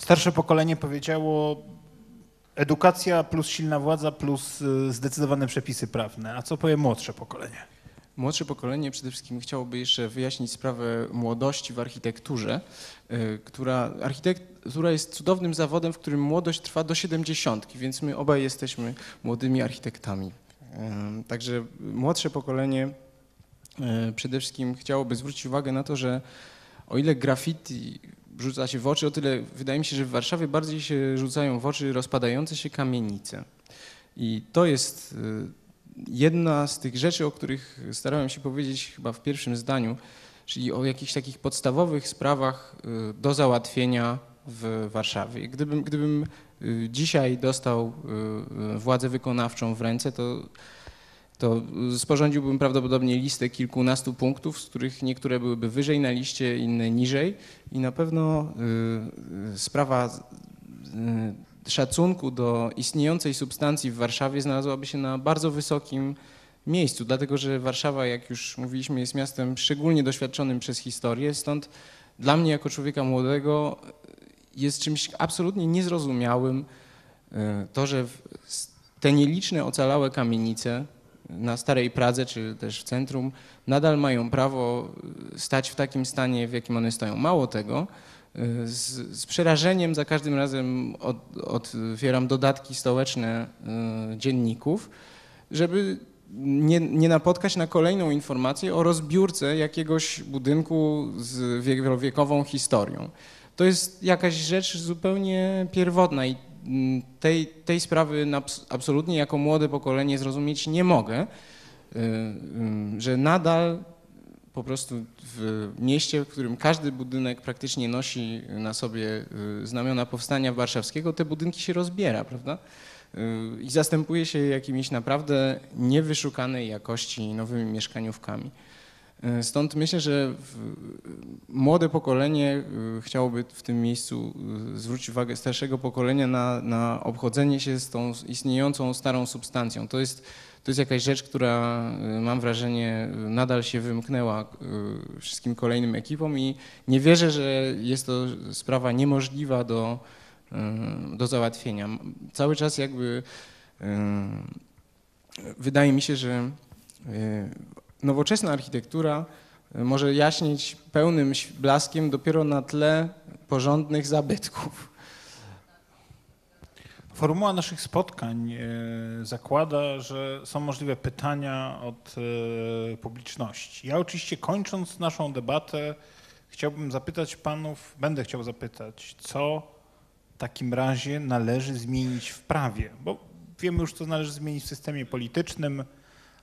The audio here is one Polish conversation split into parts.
Starsze pokolenie powiedziało edukacja plus silna władza plus y, zdecydowane przepisy prawne. A co powie młodsze pokolenie? Młodsze pokolenie przede wszystkim chciałoby jeszcze wyjaśnić sprawę młodości w architekturze, y, która architektura jest cudownym zawodem, w którym młodość trwa do 70, więc my obaj jesteśmy młodymi architektami. Także młodsze pokolenie y, przede wszystkim chciałoby zwrócić uwagę na to, że o ile graffiti rzuca się w oczy, o tyle wydaje mi się, że w Warszawie bardziej się rzucają w oczy rozpadające się kamienice. I to jest y, jedna z tych rzeczy, o których starałem się powiedzieć chyba w pierwszym zdaniu, czyli o jakichś takich podstawowych sprawach y, do załatwienia w Warszawie. Gdybym, gdybym y, dzisiaj dostał władzę wykonawczą w ręce, to, to sporządziłbym prawdopodobnie listę kilkunastu punktów, z których niektóre byłyby wyżej na liście, inne niżej. I na pewno y, y, sprawa y, szacunku do istniejącej substancji w Warszawie znalazłaby się na bardzo wysokim miejscu, dlatego że Warszawa, jak już mówiliśmy, jest miastem szczególnie doświadczonym przez historię, stąd dla mnie jako człowieka młodego jest czymś absolutnie niezrozumiałym to, że te nieliczne ocalałe kamienice na Starej Pradze czy też w centrum nadal mają prawo y, stać w takim stanie, w jakim one stoją. Mało tego, y, z, z przerażeniem za każdym razem od, otwieram dodatki stołeczne y, dzienników, żeby nie, nie napotkać na kolejną informację o rozbiórce jakiegoś budynku z wielowiekową historią. To jest jakaś rzecz zupełnie pierwotna i tej, tej sprawy absolutnie jako młode pokolenie zrozumieć nie mogę, y, y, że nadal po prostu w mieście, w którym każdy budynek praktycznie nosi na sobie y, znamiona powstania warszawskiego, te budynki się rozbiera, prawda? I zastępuje się jakimiś naprawdę niewyszukanej jakości nowymi mieszkaniówkami. Y, Stąd myślę, że młode pokolenie y, chciałoby w tym miejscu y, zwrócić uwagę starszego pokolenia na, na obchodzenie się z tą istniejącą starą substancją. To jest, to jest jakaś rzecz, która mam wrażenie nadal się wymknęła wszystkim kolejnym ekipom i nie wierzę, że jest to sprawa niemożliwa do, do załatwienia. Cały czas jakby wydaje mi się, że nowoczesna architektura y, może jaśnieć pełnym blaskiem dopiero na tle porządnych zabytków. Formuła naszych spotkań e, zakłada, że są możliwe pytania od e, publiczności. Ja oczywiście kończąc naszą debatę chciałbym zapytać panów, będę chciał zapytać, co w takim razie należy zmienić w prawie, bo wiemy już, co należy zmienić w systemie politycznym,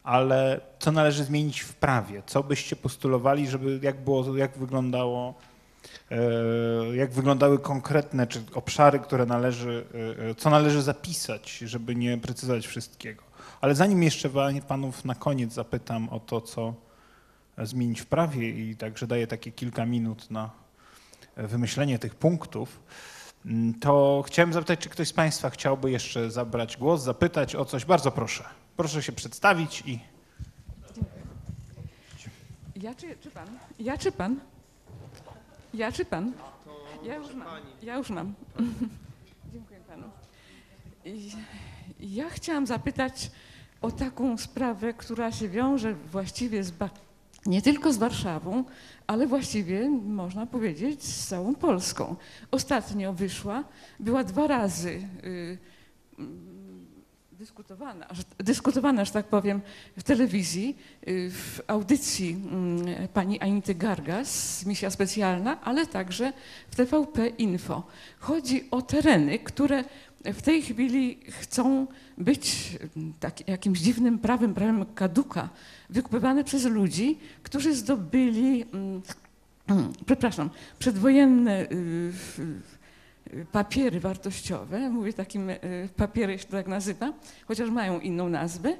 ale co należy zmienić w prawie? Co byście postulowali, żeby jak było, jak wyglądało e, jak wyglądały konkretne czy obszary, które należy, e, e, co należy zapisać, żeby nie precyzować wszystkiego. Ale zanim jeszcze panów na koniec zapytam o to, co zmienić w prawie i także daję takie kilka minut na wymyślenie tych punktów, mm, to chciałem zapytać, czy ktoś z Państwa chciałby jeszcze zabrać głos, zapytać o coś. Bardzo proszę. Proszę się przedstawić i Ja czy, czy pan? Ja czy pan? Ja czy pan? Ja już mam. Ja już mam. Dziękuję panu. Ja chciałam zapytać o taką sprawę, która się wiąże właściwie z nie tylko z Warszawą, ale właściwie można powiedzieć z całą Polską. Ostatnio wyszła, była dwa razy y, mm, dyskutowana, dyskutowana, że tak powiem, w telewizji, y, w audycji mm, pani Anity Gargas, misja specjalna, ale także w TVP Info. Chodzi o tereny, które w tej chwili chcą być mm, tak, jakimś dziwnym prawem, prawem kaduka, wykupywane przez ludzi, którzy zdobyli, mm, przepraszam, przedwojenne y, papiery wartościowe, mówię takim y, papiery to tak nazywa, chociaż mają inną nazwę.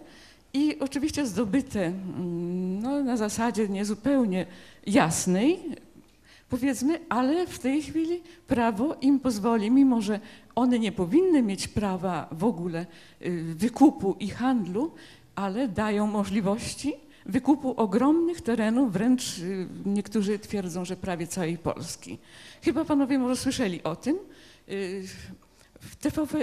I oczywiście zdobyte mm, no, na zasadzie niezupełnie jasnej, powiedzmy, ale w tej chwili prawo im pozwoli, mimo że one nie powinny mieć prawa w ogóle y, wykupu i handlu, ale dają możliwości wykupu ogromnych terenów, wręcz y, niektórzy twierdzą, że prawie całej Polski. Chyba panowie może słyszeli o tym y, w TVP,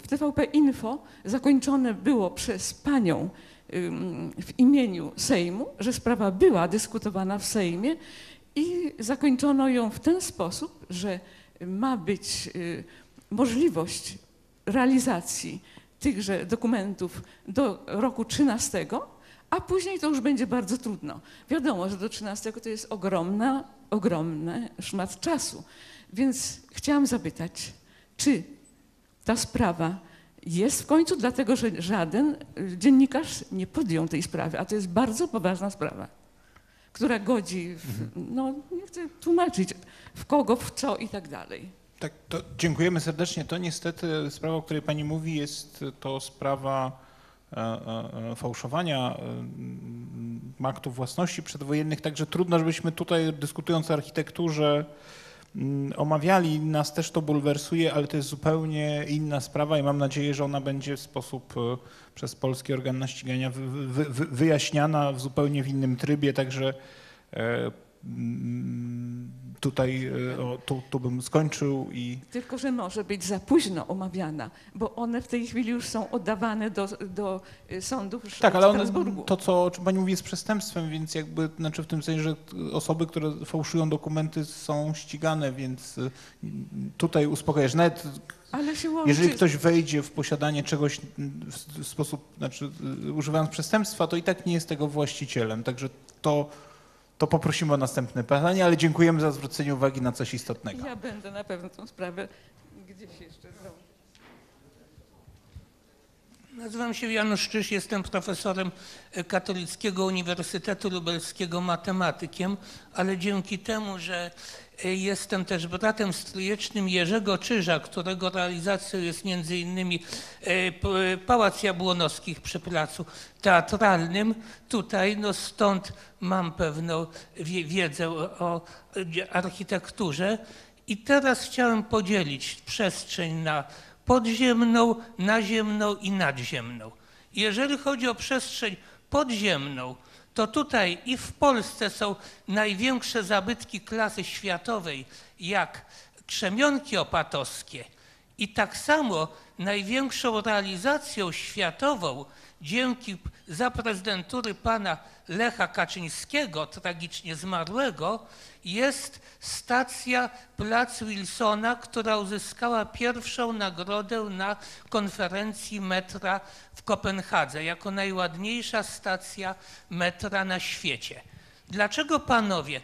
w- TVP Info zakończone było przez panią ym, w imieniu Sejmu, że sprawa była dyskutowana w Sejmie i zakończono ją w ten sposób, że ma być y, możliwość realizacji tychże dokumentów do roku 13, a później to już będzie bardzo trudno. Wiadomo, że do 13 to jest ogromna, ogromny szmat czasu. Więc chciałam zapytać, czy ta sprawa jest w końcu, dlatego że żaden dziennikarz nie podjął tej sprawy, a to jest bardzo poważna sprawa, która godzi, w, no nie chcę tłumaczyć, w kogo, w co i tak dalej. Tak, dziękujemy serdecznie. To niestety sprawa, o której pani mówi, jest to sprawa fałszowania e, m, aktów własności przedwojennych, także trudno, żebyśmy tutaj dyskutując o architekturze m, omawiali. Nas też to bulwersuje, ale to jest zupełnie inna sprawa i mam nadzieję, że ona będzie w sposób e, przez polski organ ścigania wy, wy, wy, wyjaśniana w zupełnie w innym trybie, także e, mm, tutaj e, o, tu, tu bym skończył i Tylko, że może być za późno omawiana, bo one w tej chwili już są oddawane do, do y, sądów w tak, ale one, to, co, o czym pani mówi, jest przestępstwem, więc jakby, znaczy w tym sensie, że osoby, które fałszują dokumenty są ścigane, więc y, tutaj uspokajać. Nawet Ale się łączy. jeżeli ktoś wejdzie w posiadanie czegoś w, sposób, znaczy używając przestępstwa, to i tak nie jest tego właścicielem, także to, to poprosimy o następne pytanie, ale dziękujemy za zwrócenie uwagi na coś istotnego. Ja będę na pewno tą sprawę gdzieś jeszcze zrobić. Nazywam się Janusz Czyż, jestem profesorem Katolickiego Uniwersytetu Lubelskiego, matematykiem, ale dzięki temu, że e, jestem też bratem stryjecznym Jerzego Czyża, którego realizacją jest między innymi e, Pałac Jabłonowskich przy Placu Teatralnym, tutaj no stąd mam pewną wie- wiedzę o architekturze. I teraz chciałem podzielić przestrzeń na podziemną, naziemną i nadziemną. Jeżeli chodzi o przestrzeń podziemną, to tutaj i w Polsce są największe zabytki klasy światowej, jak krzemionki opatowskie. I tak samo największą realizacją światową dzięki za prezydentury pana Lecha Kaczyńskiego, tragicznie zmarłego, jest stacja Plac Wilsona, która uzyskała pierwszą nagrodę na konferencji metra w Kopenhadze jako najładniejsza stacja metra na świecie. Dlaczego panowie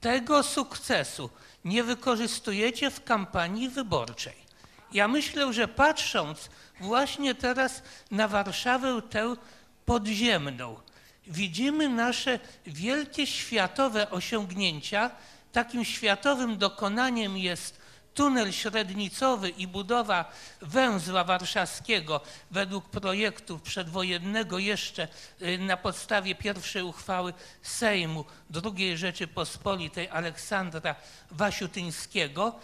tego sukcesu nie wykorzystujecie w kampanii wyborczej? Ja myślę, że patrząc właśnie teraz na Warszawę tę podziemną, widzimy nasze wielkie światowe osiągnięcia. Takim światowym dokonaniem jest tunel średnicowy i budowa węzła warszawskiego według projektu przedwojennego jeszcze y, na podstawie pierwszej uchwały Sejmu II Rzeczypospolitej Aleksandra Wasiutyńskiego